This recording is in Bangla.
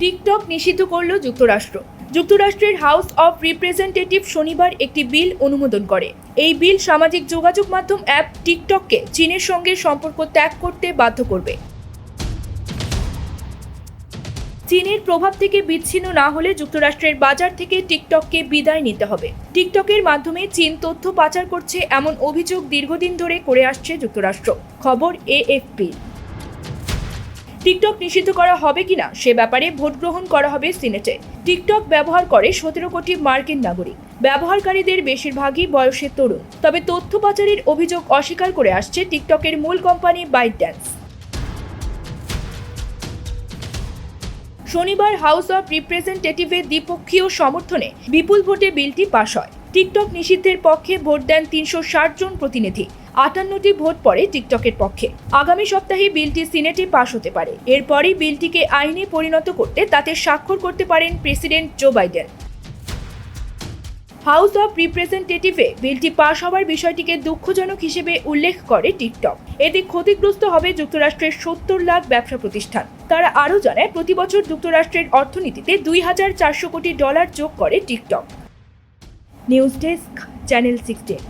টিকটক নিষিদ্ধ করল যুক্তরাষ্ট্র। যুক্তরাষ্ট্রের হাউস অব রিপ্রেজেন্টেটিভ শনিবার একটি বিল অনুমোদন করে। এই বিল সামাজিক যোগাযোগ মাধ্যম অ্যাপ টিকটককে চীনের সঙ্গে সম্পর্ক ত্যাগ করতে বাধ্য করবে। চীনের প্রভাব থেকে বিচ্ছিন্ন না হলে যুক্তরাষ্ট্রের বাজার থেকে টিকটককে বিদায় নিতে হবে। টিকটকের মাধ্যমে চীন তথ্য পাচার করছে এমন অভিযোগ দীর্ঘদিন ধরে করে আসছে যুক্তরাষ্ট্র। খবর এএফপি। টিকটক নিষিদ্ধ করা হবে কিনা সে ব্যাপারে ভোট গ্রহণ করা হবে সিনেটে। টিকটক ব্যবহার করে সতেরো কোটি মার্কিন নাগরিক। ব্যবহারকারীদের বেশিরভাগই বয়সের তরুণ। তবে তথ্য পাচারের অভিযোগ অস্বীকার করে আসছে টিকটকের মূল কোম্পানি বাইট ড্যান্স শনিবার হাউস অব রিপ্রেজেন্টেটিভের দ্বিপক্ষীয় সমর্থনে বিপুল ভোটে বিলটি পাশ হয়। টিকটক নিষিদ্ধের পক্ষে ভোট দেন তিনশো ষাট জন প্রতিনিধি। আটান্নটি ভোট পড়ে টিকটকের পক্ষে। আগামী সপ্তাহে বিলটি সিনেটে পাশ হতে পারে। এরপরই বিলটিকে আইনে পরিণত করতে তাতে স্বাক্ষর করতে পারেন President Joe Biden. House of রিপ্রেজেন্টেটিভে বিলটি পাশ হওয়ার বিষয়টিকে দুঃখজনক হিসেবে উল্লেখ করে টিকটক। এতে ক্ষতিগ্রস্ত হবে যুক্তরাষ্ট্রের সত্তর লাখ ব্যবসা প্রতিষ্ঠান। তারা আরও জানায়, প্রতি বছর যুক্তরাষ্ট্রের অর্থনীতিতে দুই হাজার চারশো কোটি ডলার যোগ করে TikTok. News desk, channel sixteen.